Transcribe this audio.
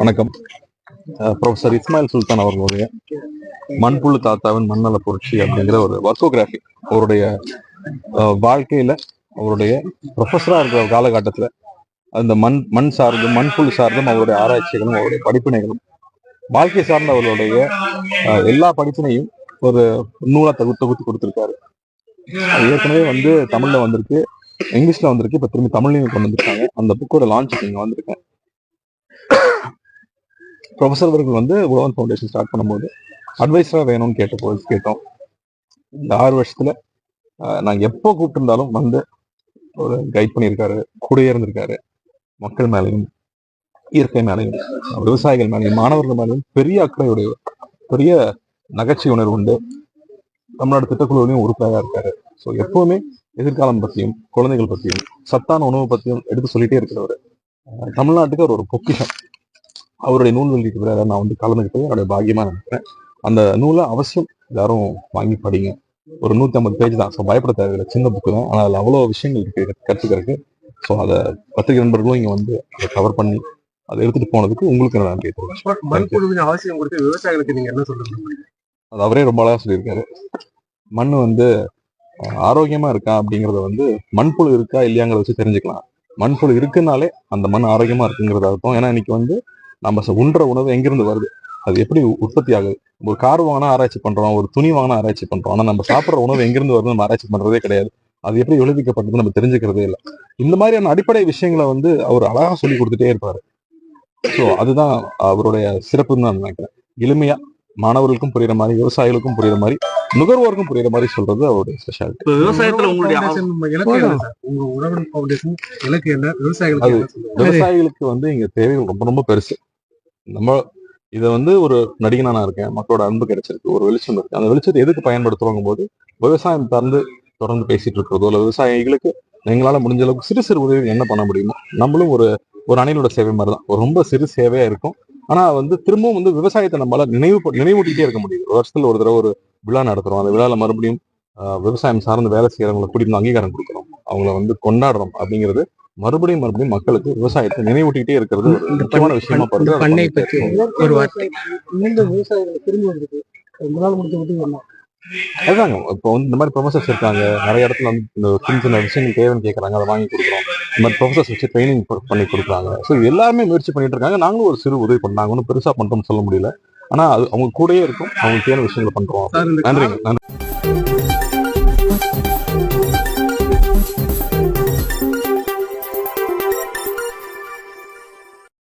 வணக்கம். ப்ரொஃபசர் இஸ்மாயில் சுல்தான் அவர்களுடைய மண்புழு தாத்தாவின் மண்ணல புரட்சி அப்படிங்கிற ஒரு வர்க்கோகிராஃபி அவருடைய வாழ்க்கையில அவருடைய ப்ரொஃபஸராக இருக்கிற காலகட்டத்துல அந்த மண் மண் சார்ந்தும் மண்புழு சார்ந்தும் அவருடைய ஆராய்ச்சிகளும் அவருடைய படிப்பினைகளும் வாழ்க்கை சார்ந்த அவருடைய எல்லா படிப்பினையும் ஒரு நூலா தொகு தொகுத்து கொடுத்திருக்காரு. ஏற்கனவே வந்து தமிழ்ல வந்திருக்கு இங்கிலீஷ்ல வந்திருக்கு இப்ப திரும்பி தமிழ்லையும் கொண்டு வந்திருக்காங்க. அந்த புக்கோட லான்ச் இங்க வந்திருக்கேன். ப்ரொஃபஸர் அவர்கள் வந்து உழவன் ஃபவுண்டேஷன் ஸ்டார்ட் பண்ணும்போது அட்வைஸரா வேணும்னு கேட்டபோது கேட்டோம். இந்த ஆறு வருஷத்துல ஆஹ், எப்போ கூப்பிட்டுருந்தாலும் வந்து ஒரு கைட் பண்ணியிருக்காரு கூடயே இருந்திருக்காரு. மக்கள் மேலையும் இயற்கை மேலையும் விவசாயிகள் மேலேயும் மாணவர்கள் மேலையும் பெரிய அக்கறையுடைய பெரிய நகைச்சுவை உணர்வு உண்டு. தமிழ்நாடு திட்டக்குழுவிலையும் உறுப்பினராக இருக்காரு. ஸோ எப்பவுமே எதிர்காலம் பற்றியும் குழந்தைகள் பற்றியும் சத்தான உணவு பற்றியும் எடுத்து சொல்லிட்டே இருக்கிறவர். தமிழ்நாட்டுக்கு அவர் ஒரு பொக்கிஷம். அவருடைய நூல் வெளியிட்டு நான் வந்து கலந்துக்கிட்டது என்னுடைய பாக்கியமா நினைக்கிறேன். அந்த நூலை அவசியம் எல்லாரும் வாங்கி படிங்க. ஒரு நூத்தி ஐம்பது பேஜ் தான். ஸோ பயப்பட தேவையில்லை. சின்ன புக்கு தான். ஆனால் அதில் அவ்வளோ விஷயங்கள் இருக்கு. கற்றுக்கிறதுக்கு. ஸோ அதை பத்திரிகை நண்பர்களும் இங்கே வந்து அதை கவர் பண்ணி அதை எடுத்துட்டு போனதுக்கு உங்களுக்கு நான் தெரிவிச்சுக்கிறேன். மண்புழுவின் அவசியம் கொடுத்து விவசாயிகளுக்கு நீங்க என்ன சொல்லுங்க அது அவரே ரொம்ப அழகா சொல்லியிருக்காரு. மண் வந்து ஆரோக்கியமா இருக்கா அப்படிங்கறத வந்து மண்புழு இருக்கா இல்லையாங்கிறத வச்சு தெரிஞ்சுக்கலாம். மண்புழு இருக்குனாலே அந்த மண் ஆரோக்கியமா இருக்குங்கிறது அர்த்தம். ஏன்னா இன்னைக்கு வந்து நம்ம உண்ற உணவு எங்கிருந்து வருது? அது எப்படி உற்பத்தி ஆகுது? ஒரு கார் வாங்கினா ஆராய்ச்சி பண்றோம் ஒரு துணி வாங்கினா ஆராய்ச்சி பண்றோம். ஆனா நம்ம சாப்பிடுற உணவு எங்கிருந்து வருது நம்ம ஆராய்ச்சி பண்றதே கிடையாது. அது எப்படி விளைவிக்கப்பட்டது நம்ம தெரிஞ்சுக்கிறதே இல்லை. இந்த மாதிரியான அடிப்படை விஷயங்களை வந்து அவர் அழகா சொல்லி கொடுத்துட்டே இருப்பாரு. ஸோ அதுதான் அவருடைய சிறப்புன்னு நான் நினைக்கிறேன். எளிமையா மாணவர்களுக்கும் புரியுற மாதிரி விவசாயிகளுக்கும் புரியுற மாதிரி நுகர்வோருக்கும் புரியுற மாதிரி சொல்றது அவருடைய ஸ்பெஷாலிட்டி விவசாயத்துல உங்களுடைய உங்க உழவன் ஃபவுண்டேஷன் இலக்கு என்ன விவசாயிகளுக்கு விவசாயிகளுக்கு வந்து இங்க தேவைகள் ரொம்ப ரொம்ப பெருசு. நம்ம இதை வந்து ஒரு நடிகனா நான் இருக்கேன். மக்களோட அன்பு கிடைச்சிருக்கு. ஒரு வெளிச்சம் இருக்கு. அந்த வெளிச்சத்தை எதுக்கு பயன்படுத்துறோங்கும் போது விவசாயம் திறந்து தொடர்ந்து பேசிட்டு இருக்கிறதோ இல்லை விவசாயிகளுக்கு எங்களால் முடிஞ்ச அளவுக்கு சிறு சிறு உதவி என்ன பண்ண முடியுமோ நம்மளும் ஒரு ஒரு அணிலோட சேவை மாதிரி தான் ஒரு ரொம்ப சிறு சேவையா இருக்கும். ஆனா வந்து திரும்பவும் வந்து விவசாயத்தை நம்மளால நினைவு நினைவூட்டிகிட்டே இருக்க முடியுது. ஒரு வருஷத்துல ஒரு தடவை ஒரு விழா நடத்துறோம். அந்த விழால மறுபடியும் விவசாயம் சார்ந்து வேலை செய்யறவங்களை கூட்டிட்டு அங்கீகாரம் கொடுக்குறோம். அவங்கள வந்து கொண்டாடுறோம் அப்படிங்கிறது மறுபடியும் மறுபடியும் மக்களுக்கு விவசாயத்தை நினைவூட்டிட்டே இருக்கிறது முக்கியமான விஷயமா அதை பண்ணை பற்றி. ஒரு வார்த்தை. மீண்டும் விவசாயிகளை திரும்பி வந்திருக்கு. நாள் முடிச்சு விட்டு அதுதாங்க. இப்போ வந்து இந்த மாதிரி ப்ரொஃபசர்ஸ் இருக்காங்க. நிறைய இடத்துல வந்து இந்த சின்ன சின்ன விஷயங்கள் தேவைன்னு கேட்கறாங்க அதை வாங்கி கொடுக்குறோம். இந்த மாதிரி ப்ரொஃபசர்ஸ் வச்சு ட்ரைனிங் பண்ணி கொடுக்குறாங்க. ஸோ எல்லாருமே முயற்சி பண்ணிட்டு இருக்காங்க. நாங்களும் ஒரு சிறு உதவி பண்ணாங்க ஒன்றும் பெருசா பண்றோம்னு சொல்ல முடியல. ஆனா அது அவங்க கூடயே இருக்கும். அவங்களுக்கு தேவையான விஷயங்களை பண்றோம். நன்றிங்க. நன்றி.